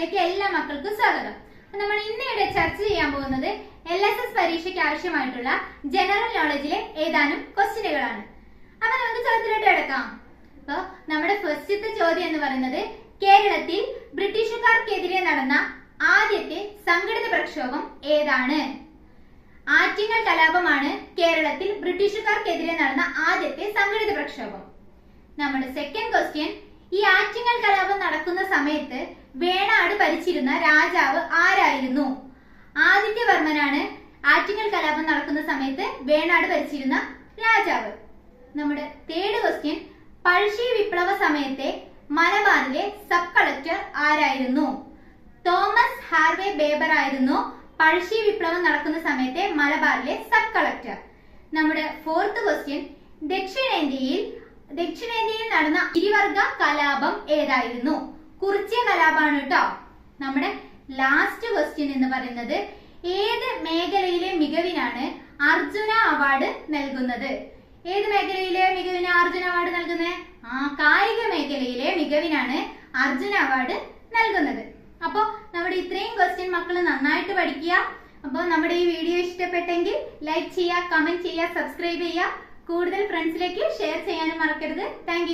ചാനലിലേക്ക് എല്ലാ മക്കൾക്കും സ്വാഗതം. നമ്മൾ ഇന്നിവിടെ ചർച്ച ചെയ്യാൻ പോകുന്നത് എൽ എസ് എസ് പരീക്ഷയ്ക്ക് ആവശ്യമായിട്ടുള്ള ജനറൽ നോളജിലെ ഏതാനും ക്വസ്റ്റ്യനുകളാണ് അപ്പൊ നമുക്ക് ചോദ്യത്തിലോട്ട് കിടക്കാം. അപ്പൊ നമ്മുടെ ഫസ്റ്റ് ചോദ്യം എന്ന് പറയുന്നത് കേരളത്തിൽ ബ്രിട്ടീഷുകാർക്കെതിരെ നടന്ന ആദ്യത്തെ സംഘടിത പ്രക്ഷോഭം ഏതാണ്? ആറ്റിങ്ങൽ കലാപമാണ് കേരളത്തിൽ ബ്രിട്ടീഷുകാർക്കെതിരെ നടന്ന ആദ്യത്തെ സംഘടിത പ്രക്ഷോഭം. നമ്മുടെ സെക്കൻഡ് ക്വസ്റ്റ്യൻ ഈ ആറ്റിങ്ങൽ കലാപം നടക്കുന്ന സമയത്ത് വേണാട് ഭരിച്ചിരുന്ന രാജാവ് ആരായിരുന്നു? ആദിത്യവർമ്മനാണ് ആറ്റിങ്ങൽ കലാപം നടക്കുന്ന സമയത്ത് വേണാട് ഭരിച്ചിരുന്ന രാജാവ്. നമ്മുടെ തേർഡ് ക്വസ്റ്റ്യൻ പഴശ്ശി വിപ്ലവ സമയത്തെ മലബാറിലെ സബ് കളക്ടർ ആരായിരുന്നു? തോമസ് ഹാർവേ ബേബർ ആയിരുന്നു പഴശ്ശി വിപ്ലവം നടക്കുന്ന സമയത്തെ മലബാറിലെ സബ് കളക്ടർ നമ്മുടെ ഫോർത്ത് ക്വസ്റ്റ്യൻ ദക്ഷിണേന്ത്യയിൽ ദക്ഷിണേന്ത്യയിൽ നടന്ന ഇരുവർഗ കലാപം ഏതായിരുന്നു? കുറിച്യ കലാപമാണ് കേട്ടോ. നമ്മുടെ ലാസ്റ്റ് ക്വസ്റ്റ്യൻ എന്ന് പറയുന്നത് ഏത് മേഖലയിലെ മികവിനാണ് അർജുന അവാർഡ് നൽകുന്നത്? ഏത് മേഖലയിലെ മികവിന് അർജുന അവാർഡ് നൽകുന്നത്? ആ കായിക മേഖലയിലെ മികവിനാണ് അർജുന അവാർഡ് നൽകുന്നത്. അപ്പോൾ നമ്മുടെ ഇത്രയും ക്വസ്റ്റ്യൻ മക്കൾ നന്നായിട്ട് പഠിക്കുക. അപ്പോൾ നമ്മുടെ ഈ വീഡിയോ ഇഷ്ടപ്പെട്ടെങ്കിൽ ലൈക്ക് ചെയ്യുക കമന്റ് ചെയ്യുക സബ്സ്ക്രൈബ് ചെയ്യുക. കൂടുതൽ ഫ്രണ്ട്സിലേക്ക് ഷെയർ ചെയ്യാനും മറക്കരുത്. താങ്ക്